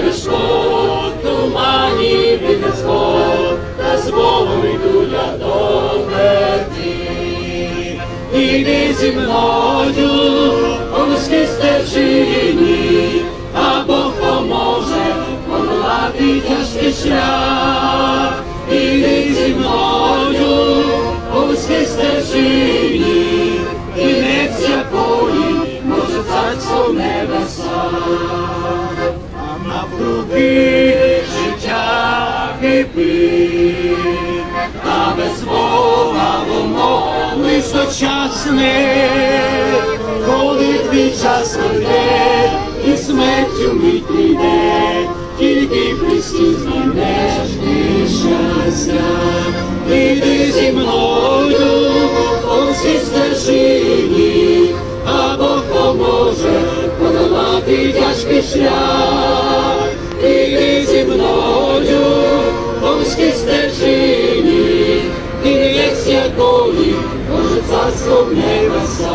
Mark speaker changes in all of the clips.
Speaker 1: перешкод, тумані і незгод, та з Богом йду я до мети. Іди зі мною, по вузькій стежині, а Бог поможе подолати тяжкий шлях. Життя кипить, та без Бога воно лиш дочасне, коли твій час прийде і смертю мить прийде, тільки в Христі знайдеш ти щастя. Іди зі мною, по всій стежині, а Бог поможе подолати тяжкий шлях. В небеса.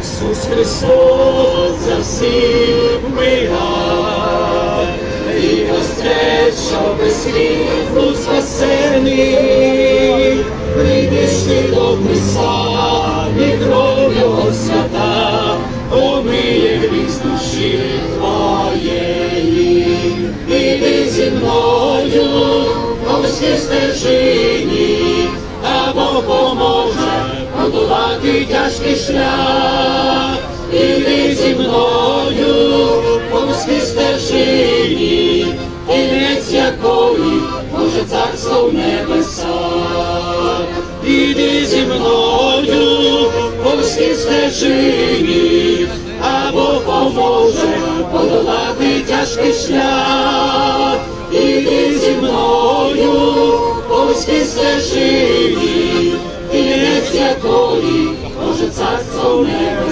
Speaker 1: Ісус Христос за всіх вмигав, і острет, що без світу спасений, прийдешли до Христа, по стежині, а Бог поможе подолати тяжкий шлях. Іди зі мною, по стежині, кінець якої може царство в небеса. Іди зі мною, по стежині, а Бог поможе подолати тяжкий шлях. По вузькій стежині, кінець якої може царство в небеса.